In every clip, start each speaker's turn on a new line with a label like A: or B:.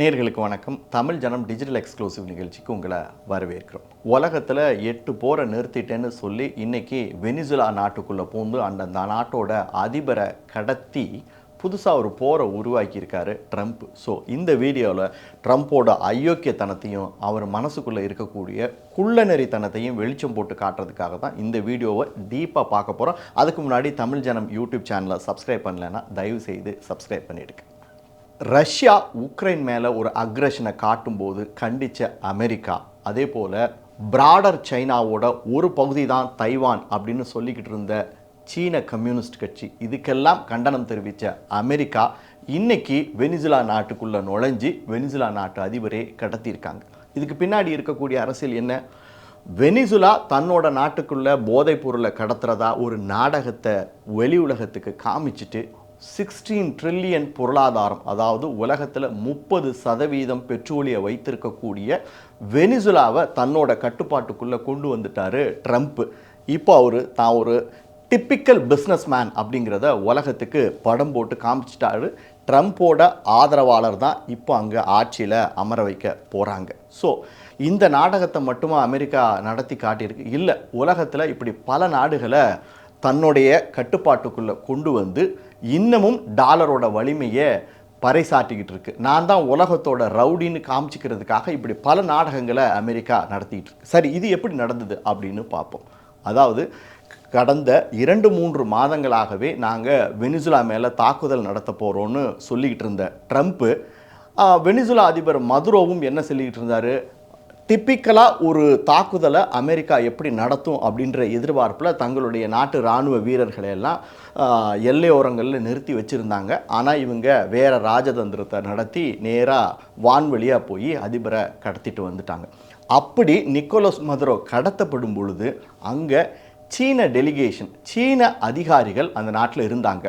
A: நேர்களுக்கு வணக்கம். தமிழ் ஜனம் டிஜிட்டல் எக்ஸ்க்ளூசிவ் நிகழ்ச்சிக்கு உங்களை வரவேற்கிறோம். உலகத்தில் எட்டு போரை நிறுத்திட்டேன்னு சொல்லி இன்னைக்கு வெனிசுலா நாட்டுக்குள்ளே பூந்து அந்த அந்த நாட்டோட அதிபரை கடத்தி புதுசாக ஒரு போரை உருவாக்கியிருக்காரு ட்ரம்ப். ஸோ இந்த வீடியோவில் ட்ரம்ப்போட அயோக்கியத்தனத்தையும் அவர் மனசுக்குள்ளே இருக்கக்கூடிய குள்ளநெறித்தனத்தையும் வெளிச்சம் போட்டு காட்டுறதுக்காக தான் இந்த வீடியோவை டீப்பாக பார்க்க போகிறோம் அதுக்கு முன்னாடி தமிழ் ஜனம் யூடியூப் சேனலை சப்ஸ்கிரைப் பண்ணலைன்னா தயவு செய்து சப்ஸ்கிரைப் பண்ணிடுங்க. ரஷ்யா உக்ரைன் மேலே ஒரு அக்ரஷனை காட்டும்போது கண்டித்த அமெரிக்கா. அதே போல் பிராடர் சைனாவோட ஒரு பகுதி தான் தைவான் அப்படின்னு சொல்லிக்கிட்டு இருந்த சீன கம்யூனிஸ்ட் கட்சி. இதுக்கெல்லாம் கண்டனம் தெரிவித்த அமெரிக்கா இன்னைக்கு வெனிசுலா நாட்டுக்குள்ளே நுழைஞ்சு வெனிசுலா நாட்டு அதிபரே கடத்தியிருக்காங்க. இதுக்கு பின்னாடி இருக்கக்கூடிய அரசியல் என்ன? வெனிசுலா தன்னோட நாட்டுக்குள்ளே போதைப் பொருளை கடத்துறதா ஒரு நாடகத்தை வெளி உலகத்துக்கு காமிச்சிட்டு சிக்ஸ்டீன் ட்ரில்லியன் பொருளாதாரம் அதாவது உலகத்தில் முப்பது சதவீதம் பெட்ரோலியை வைத்திருக்கக்கூடிய வெனிசுலாவை தன்னோட கட்டுப்பாட்டுக்குள்ளே கொண்டு வந்துட்டாரு ட்ரம்ப். இப்போ அவர் தான் ஒரு டிப்பிக்கல் பிஸ்னஸ் மேன் அப்படிங்கிறத உலகத்துக்கு படம் போட்டு காமிச்சிட்டாரு. ட்ரம்ப்போட ஆதரவாளர் தான் இப்போ அங்கே ஆட்சியில் அமர வைக்க போகிறாங்க ஸோ இந்த நாடகத்தை மட்டுமா அமெரிக்கா நடத்தி காட்டியிருக்கு? இல்லை உலகத்தில் இப்படி பல நாடுகளை தன்னுடைய கட்டுப்பாட்டுக்குள்ளே கொண்டு வந்து இன்னமும் டாலரோட வலிமையை பறைசாட்டிக்கிட்டு இருக்கு. நான் தான் உலகத்தோட ரவுடின்னு காமிச்சிக்கிறதுக்காக இப்படி பல நாடகங்களை அமெரிக்கா நடத்திக்கிட்டு இருக்கு. சரி இது எப்படி நடந்தது அப்படின்னு பார்ப்போம். அதாவது கடந்த இரண்டு மூன்று மாதங்களாகவே நாங்கள் வெனிசுலா மேலே தாக்குதல் நடத்த போகிறோன்னு சொல்லிக்கிட்டு இருந்த ட்ரம்ப்பு வெனிசுலா அதிபர் மதுரோவும் என்ன சொல்லிக்கிட்டு இருந்தார்? டிப்பிக்கலாக ஒரு தாக்குதலை அமெரிக்கா எப்படி நடத்தும் அப்படின்ற எதிர்பார்ப்பில் தங்களுடைய நாட்டு இராணுவ வீரர்களை எல்லாம் எல்லையோரங்களில் நிறுத்தி வச்சுருந்தாங்க. ஆனால் இவங்க வேறு ராஜதந்திரத்தை நடத்தி நேராக வான்வழியாக போய் அதிபரை கடத்திட்டு வந்துட்டாங்க. அப்படி நிக்கோலஸ் மதுரோ கடத்தப்படும் பொழுது அங்கே சீன டெலிகேஷன் சீன அதிகாரிகள் அந்த நாட்டில் இருந்தாங்க.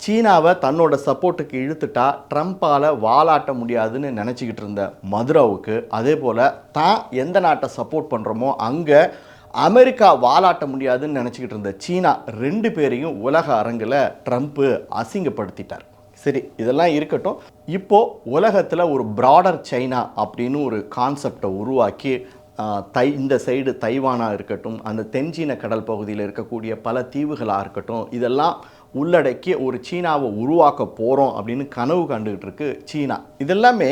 A: சீனாவை தன்னோட சப்போர்ட்டுக்கு இழுத்துட்டா ட்ரம்ப்பால் வாலாட்ட முடியாதுன்னு நினச்சிக்கிட்டு இருந்த மதுராவுக்கு அதே போல் தான் எந்த நாட்டை சப்போர்ட் பண்ணுறோமோ அங்கே அமெரிக்கா வாலாட்ட முடியாதுன்னு நினச்சிக்கிட்டு இருந்த சீனா ரெண்டு பேரையும் உலக அரங்கில் ட்ரம்ப்பு அசிங்கப்படுத்திட்டார். சரி இதெல்லாம் இருக்கட்டும். இப்போ உலகத்தில் ஒரு ப்ராடர் சைனா அப்படின்னு ஒரு கான்செப்டை உருவாக்கி தை இந்த சைடு தைவானாக இருக்கட்டும் அந்த தென்சீன கடல் பகுதியில் இருக்கக்கூடிய பல தீவுகளாக இருக்கட்டும் இதெல்லாம் உள்ளடக்கி ஒரு சீனாவை உருவாக்க போகிறோம் அப்படின்னு கனவு கண்டுகிட்டு இருக்கு சீனா. இதெல்லாமே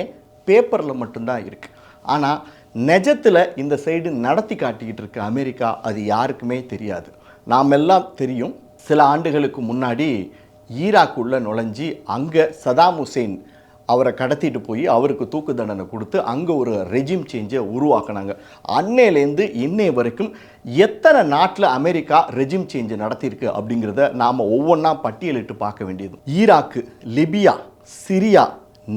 A: பேப்பரில் மட்டும்தான் இருக்குது ஆனால் நெஜத்தில் இந்த சைடு நடத்தி காட்டிக்கிட்டு இருக்க அமெரிக்கா அது யாருக்குமே தெரியாது. நாம் எல்லாம் தெரியும் சில ஆண்டுகளுக்கு முன்னாடி ஈராக்குள்ளே நுழைஞ்சி அங்கே சதாம் ஹுசேன் அவரை கடத்திட்டு போய் அவருக்கு தூக்கு தண்டனை கொடுத்து அங்கே ஒரு ரெஜிம் சேஞ்சை உருவாக்குனாங்க. அன்னையிலேருந்து இன்னை வரைக்கும் எத்தனை நாட்டில் அமெரிக்கா ரெஜிம் சேஞ்சை நடத்தியிருக்கு அப்படிங்கிறத நாம் ஒவ்வொன்றா பட்டியலிட்டு பார்க்க வேண்டியது. Iraq Libya Syria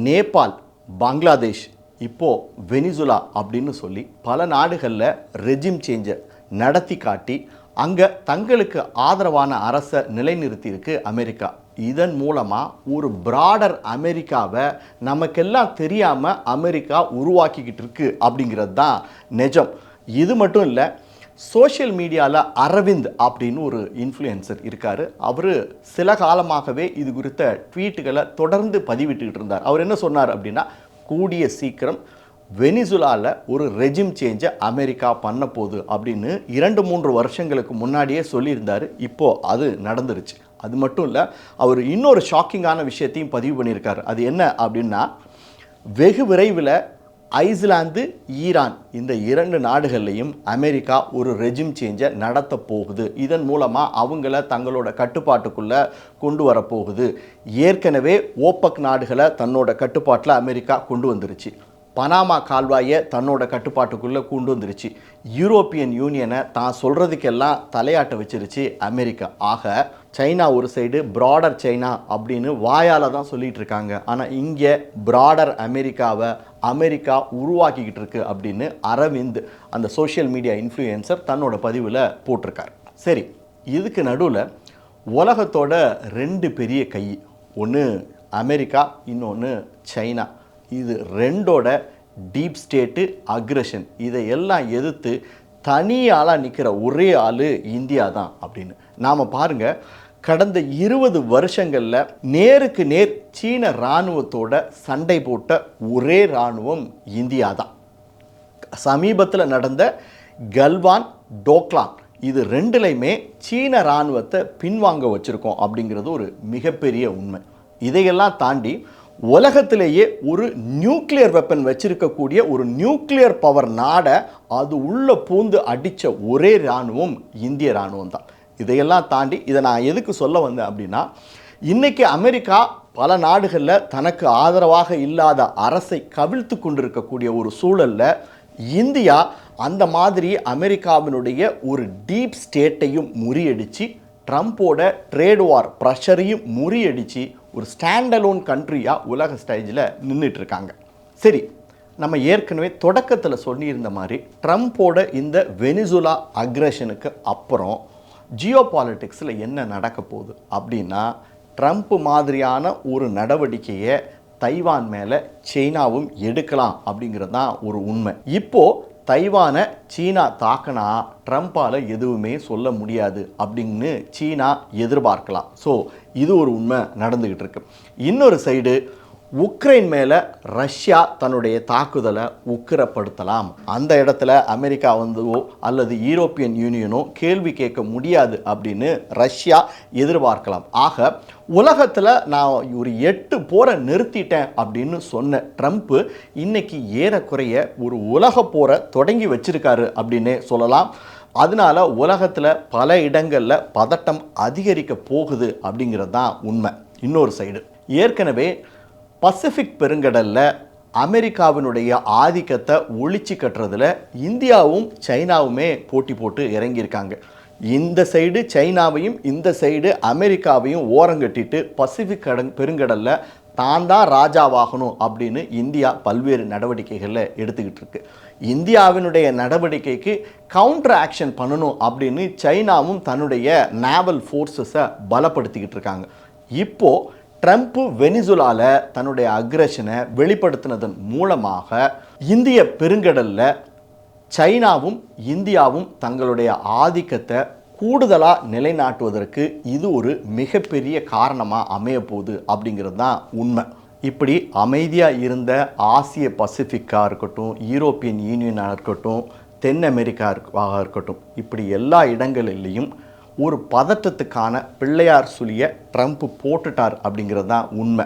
A: Nepal Bangladesh இப்போ வெனிசுலா அப்படின்னு சொல்லி பல நாடுகளில் ரெஜிம் சேஞ்சை நடத்தி காட்டி அங்கே தங்களுக்கு ஆதரவான அரசை நிலைநிறுத்தியிருக்கு அமெரிக்கா. இதன் மூலமாக ஒரு பிராடர் அமெரிக்காவை நமக்கெல்லாம் தெரியாமல் அமெரிக்கா உருவாக்கிக்கிட்டு இருக்கு அப்படிங்கிறது தான் நிஜம். இது மட்டும் இல்லை சோஷியல் மீடியாவில் அரவிந்த் அப்படின்னு ஒரு இன்ஃப்ளூயன்சர் இருக்கார். அவர் சில காலமாகவே இது குறித்த ட்வீட்டுகளை தொடர்ந்து பதிவிட்டுக்கிட்டு இருந்தார். அவர் என்ன சொன்னார் அப்படின்னா கூடிய சீக்கிரம் வெனிசுலாவில் ஒரு ரெஜிம் சேஞ்சை அமெரிக்கா பண்ண போகுது அப்படின்னு இரண்டு மூன்று வருஷங்களுக்கு முன்னாடியே சொல்லியிருந்தார். இப்போது அது நடந்துருச்சு. அது மட்டும் இல்லை அவர் இன்னொரு ஷாக்கிங்கான விஷயத்தையும் பதிவு பண்ணியிருக்காரு. அது என்ன அப்படின்னா வெகு விரைவில் ஐஸ்லாந்து ஈரான் இந்த இரண்டு நாடுகள்லையும் அமெரிக்கா ஒரு ரெஜிம் சேஞ்சை நடத்த போகுது. இதன் மூலமாக அவங்கள தங்களோட கட்டுப்பாட்டுக்குள்ளே கொண்டு வரப்போகுது ஏற்கனவே ஓப்பக் நாடுகளை தன்னோட கட்டுப்பாட்டில் அமெரிக்கா கொண்டு வந்துருச்சு. பனாமா கால்வாயை தன்னோட கட்டுப்பாட்டுக்குள்ளே கொண்டு வந்துருச்சு. யூரோப்பியன் யூனியனை தான் சொல்கிறதுக்கெல்லாம் தலையாட்ட வச்சிருச்சு அமெரிக்கா. ஆக சைனா ஒரு சைடு ப்ராடர் சைனா அப்படின்னு வாயால் தான் சொல்லிகிட்டு இருக்காங்க. ஆனால் இங்கே ப்ராடர் அமெரிக்காவை அமெரிக்கா உருவாக்கிக்கிட்டு இருக்கு அப்படின்னு அரவிந்த் அந்த சோஷியல் மீடியா இன்ஃப்ளூயன்சர் தன்னோட பதிவில் போட்டிருக்கார். சரி இதுக்கு நடுவில் உலகத்தோட ரெண்டு பெரிய கை ஒன்று அமெரிக்கா இன்னொன்று சைனா. இது ரெண்டோட டீப் ஸ்டேட்டு அக்ரஷன் இதை எல்லாம் எதிர்த்து தனி ஆளாக நிற்கிற ஒரே ஆள் இந்தியா தான் அப்படின்னு. நாம் பாருங்கள் கடந்த இருபது வருஷங்களில் நேருக்கு நேர் சீன இராணுவத்தோட சண்டை போட்ட ஒரே இராணுவம் இந்தியா தான் சமீபத்தில் நடந்த கல்வான் டோக்லான் இது ரெண்டுலையுமே சீன இராணுவத்தை பின்வாங்க வச்சுருக்கோம் அப்படிங்கிறது ஒரு மிகப்பெரிய உண்மை. இதையெல்லாம் தாண்டி உலகத்திலேயே ஒரு நியூக்ளியர் வெப்பன் வச்சிருக்கக்கூடிய ஒரு நியூக்ளியர் பவர் நாடை அது உள்ள பூந்து அடித்த ஒரே இராணுவம் இந்திய இராணுவம் தான். இதையெல்லாம் தாண்டி இதை நான் எதுக்கு சொல்ல வந்தேன் அப்படின்னா இன்றைக்கி அமெரிக்கா பல நாடுகளில் தனக்கு ஆதரவாக இல்லாத அரசை கவிழ்த்து கொண்டிருக்கக்கூடிய ஒரு சூழலில் இந்தியா அந்த மாதிரி அமெரிக்காவினுடைய ஒரு டீப் ஸ்டேட்டையும் முறியடிச்சு ட்ரம்ப்போட ட்ரேட் வார் ப்ரெஷரையும் முறியடித்து ஒரு ஸ்டாண்டலோன் கண்ட்ரியாக உலக ஸ்டேஜில் நின்றுட்டு இருக்காங்க சரி நம்ம ஏற்கனவே தொடக்கத்தில் சொல்லியிருந்த மாதிரி ட்ரம்ப்போட இந்த வெனிசுலா அக்ரஷனுக்கு அப்புறம் ஜியோ பாலிட்டிக்ஸில் என்ன நடக்க போகுது அப்படின்னா ட்ரம்ப் மாதிரியான ஒரு நடவடிக்கையை தைவான் மேலே சீனாவும் எடுக்கலாம் அப்படிங்கிறது தான் ஒரு உண்மை. இப்போது தைவானை சீனா தாக்கினா ட்ரம்ப்பால் எதுவுமே சொல்ல முடியாது அப்படின்னு சீனா எதிர்பார்க்கலாம். ஸோ இது ஒரு உண்மை நடந்துக்கிட்டு இருக்கு. இன்னொரு சைடு உக்ரைன் மேலே ரஷ்யா தன்னுடைய தாக்குதலை உக்கிரப்படுத்தலாம். அந்த இடத்துல அமெரிக்கா வந்தோ அல்லது யூரோப்பியன் யூனியனோ கேள்வி கேட்க முடியாது அப்படின்னு ரஷ்யா எதிர்பார்க்கலாம். ஆக உலகத்தில் நான் ஒரு எட்டு போரை நிறுத்திட்டேன் அப்படின்னு சொன்ன ட்ரம்ப்பு இன்னைக்கு ஏறக்குறைய ஒரு உலக போரை தொடங்கி வச்சிருக்காரு அப்படின்னே சொல்லலாம். அதனால உலகத்தில் பல இடங்களில் பதட்டம் அதிகரிக்க போகுது அப்படிங்கிறது தான் உண்மை. இன்னொரு சைடு ஏற்கனவே பசிபிக் பெருங்கடலில் அமெரிக்காவினுடைய ஆதிக்கத்தை ஒழிச்சு கட்டுறதுல இந்தியாவும் சைனாவுமே போட்டி போட்டு இறங்கியிருக்காங்க. இந்த சைடு சைனாவையும் இந்த சைடு அமெரிக்காவையும் ஓரங்கட்டிட்டு பசிபிக் கடன் பெருங்கடலில் தான் தான் ராஜாவாகணும் அப்படின்னு இந்தியா பல்வேறு நடவடிக்கைகளில் எடுத்துக்கிட்டு இருக்குது இந்தியாவினுடைய நடவடிக்கைக்கு கவுண்டர் ஆக்ஷன் பண்ணணும் அப்படின்னு சைனாவும் தன்னுடைய நேவல் ஃபோர்ஸஸை பலப்படுத்திக்கிட்டு இருக்காங்க. இப்போது ட்ரம்ப்பு வெனிசுலாவில் தன்னுடைய அக்ரஷனை வெளிப்படுத்தினதன் மூலமாக இந்திய பெருங்கடலில் சைனாவும் இந்தியாவும் தங்களுடைய ஆதிக்கத்தை கூடுதலாக நிலைநாட்டுவதற்கு இது ஒரு மிகப்பெரிய காரணமாக அமையப்போகுது அப்படிங்கிறது தான் உண்மை. இப்படி அமைதியாக இருந்த ஆசிய பசிபிக்காக இருக்கட்டும் யூரோப்பியன் யூனியனாக இருக்கட்டும் தென் அமெரிக்காவாக இருக்கட்டும் இப்படி எல்லா இடங்களிலையும் ஒரு பதட்டத்துக்கான பிள்ளையார் சுழியை ட்ரம்ப் போட்டுட்டார் அப்படிங்கிறது தான் உண்மை.